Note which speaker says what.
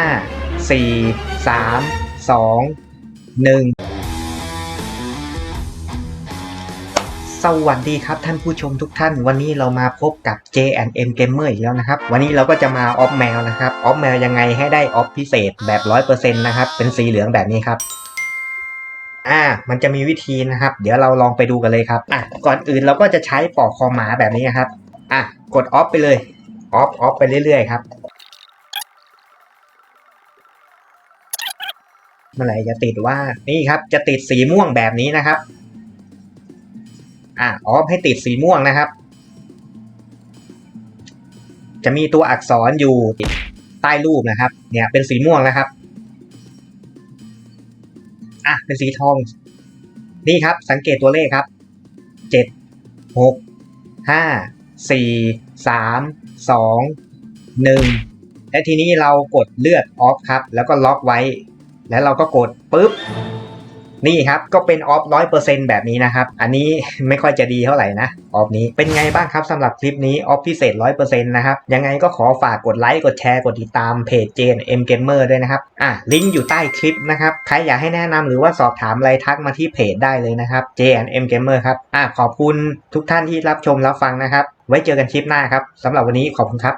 Speaker 1: ห้าสี่สามสองหนึ่งสวัสดีครับท่านผู้ชมทุกท่าน วันนี้เรามาพบกับ J&M Gamer อีกแล้วนะครับ วันนี้เราก็จะมาออฟแมวนะครับ ออฟแมวยังไงให้ได้ออฟพิเศษแบบ100%นะครับ เป็นสีเหลืองแบบนี้ครับอ่า มันจะมีวิธีนะครับ เดี๋ยวเราลองไปดูกันเลยครับอะก่อนอื่นเราก็จะใช้ปอกคอหมาแบบนี้ครับอะกดออฟไปเลยออฟออฟไปเรื่อยๆครับ เมื่อไหร่จะติดว่านี่ครับจะติดสีม่วงแบบนี้นะครับ อะออฟให้ติดสีม่วงนะครับ จะมีตัวอักษรอยู่ใต้รูปนะครับ เนี่ยเป็นสีม่วงนะครับ อะเป็นสีทอง นี่ครับ สังเกตตัวเลขครับเจ็ดหกห้าสี่สามสองหนึ่งและทีนี้เรากดเลือดออฟครับ แล้วก็ล็อกไว้ แล้วเราก็กดปุ๊บ นี่ครับก็เป็นออฟร้อยเปอร์เซ็นแบบนี้นะครับ อันนี้ไม่ค่อยจะดีเท่าไหร่นะออฟนี้เป็นไงบ้างครับสำหรับคลิปนี้ออฟพิเศษร้อยเปอร์เซ็นต์นะครับ ยังไงก็ขอฝากกดไลค์กดแชร์กดติดตามเพจ JM Gamer ด้วยนะครับ อะ ลิงก์อยู่ใต้คลิปนะครับ ใครอยากให้แนะนำหรือว่าสอบถามอะไรทักมาที่เพจได้เลยนะครับ JM Gamer ครับ อะ ขอบคุณทุกท่านที่รับชมรับฟังนะครับ ไว้เจอกันคลิปหน้าครับสำหรับวันนี้ขอบคุณครับ